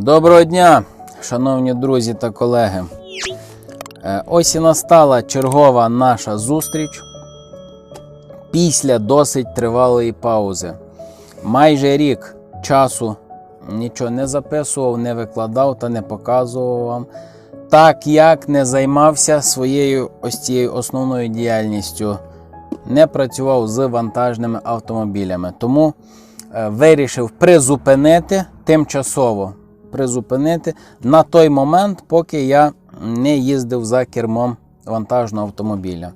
Доброго дня, шановні друзі та колеги. Е, Ось і настала чергова наша зустріч після досить тривалої паузи. Майже рік часу нічого не записував, не викладав та не показував вам, так як не займався своєю ось цією основною діяльністю, не працював з вантажними автомобілями. Тому е, вирішив призупинити тимчасово призупинити на той момент, поки я не їздив за кермом вантажного автомобіля.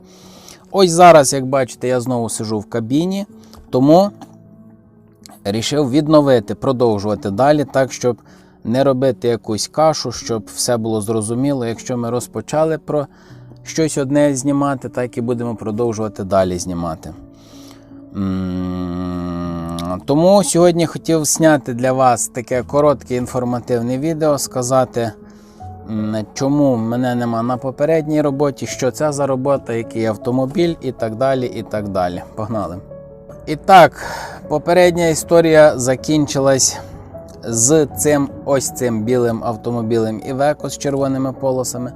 Ось зараз, як бачите, я знову сижу в кабіні, тому рішив відновити, продовжувати далі, так, щоб не робити якусь кашу, щоб все було зрозуміло. Якщо ми розпочали про щось одне знімати, так і будемо продовжувати далі знімати. Тому сьогодні хотів зняти для вас таке коротке інформативне відео, сказати, чому мене нема на попередній роботі, що це за робота, який автомобіль і так далі. і так далі. Погнали. І так, попередня історія закінчилась з цим ось цим білим автомобілем Iveco з червоними полосами.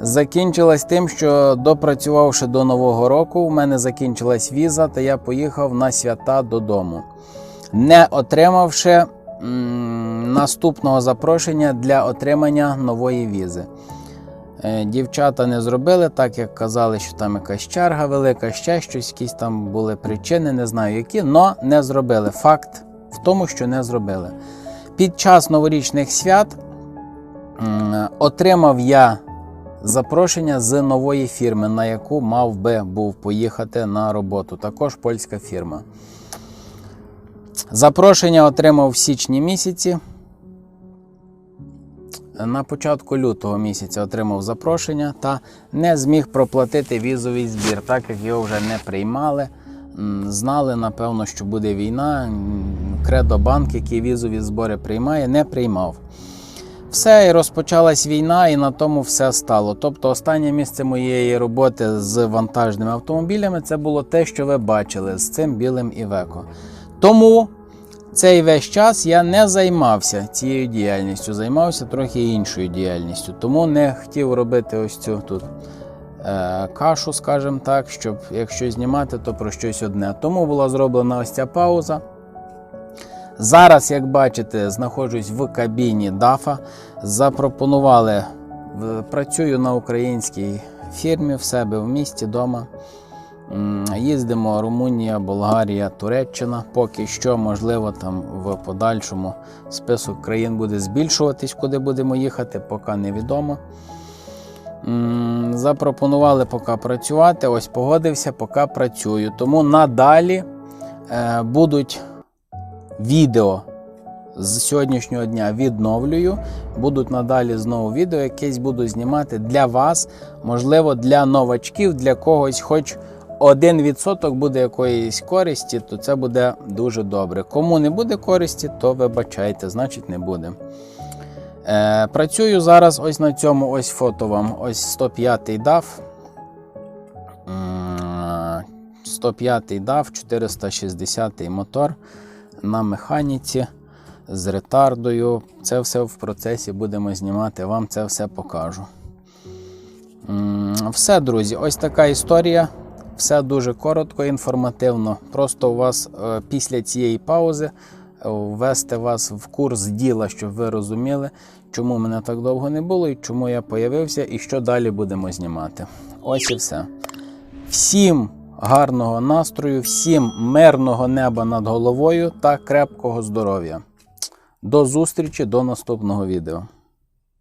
Закінчилась тим, що допрацювавши до Нового року, у мене закінчилась віза, та я поїхав на свята додому, не отримавши наступного запрошення для отримання нової візи. Е, Дівчата не зробили, так як казали, що там якась черга велика, ще щось, якісь там були причини, не знаю які, але не зробили. Факт в тому, що не зробили. Під час новорічних свят отримав я запрошення з нової фірми, на яку мав би був поїхати на роботу. Також польська фірма. Запрошення отримав в січні місяці. На початку лютого місяця отримав запрошення та не зміг проплатити візовий збір, так як його вже не приймали. Знали, напевно, що буде війна. Кредобанк, який візові збори приймає, не приймав. Все, і розпочалась війна, і на тому все стало. Тобто, останнє місце моєї роботи з вантажними автомобілями це було те, що ви бачили з цим білим Івеко. Тому цей весь час я не займався цією діяльністю, займався трохи іншою діяльністю. Тому не хотів робити ось цю тут е, кашу, скажімо так, щоб якщо знімати, то про щось одне. Тому була зроблена ось ця пауза. Зараз, як бачите, знаходжусь в кабіні ДАФа. Запропонували, працюю на українській фірмі в себе в місті вдома. Їздимо Румунія, Болгарія, Туреччина. Поки що, можливо, там в подальшому список країн буде збільшуватись, куди будемо їхати, поки невідомо. Запропонували поки працювати. Ось погодився, поки працюю. Тому надалі е, будуть відео з сьогоднішнього дня відновлюю. Будуть надалі знову відео, якесь буду знімати для вас, можливо, для новачків, для когось, хоч 1% буде якоїсь користі, то це буде дуже добре. Кому не буде користі, то вибачайте, значить не буде. Е, працюю зараз ось на цьому ось фото вам. Ось 105-й DAF. 105-й DAF, 460-й мотор на механіці з ретардою. Це все в процесі будемо знімати, вам це все покажу. Все, друзі, ось така історія. Все дуже коротко, інформативно. Просто у вас е, після цієї паузи е, ввести вас в курс діла, щоб ви розуміли, чому мене так довго не було, і чому я появився, і що далі будемо знімати. Ось і все. Всім гарного настрою, всім мирного неба над головою та крепкого здоров'я. До зустрічі, до наступного відео.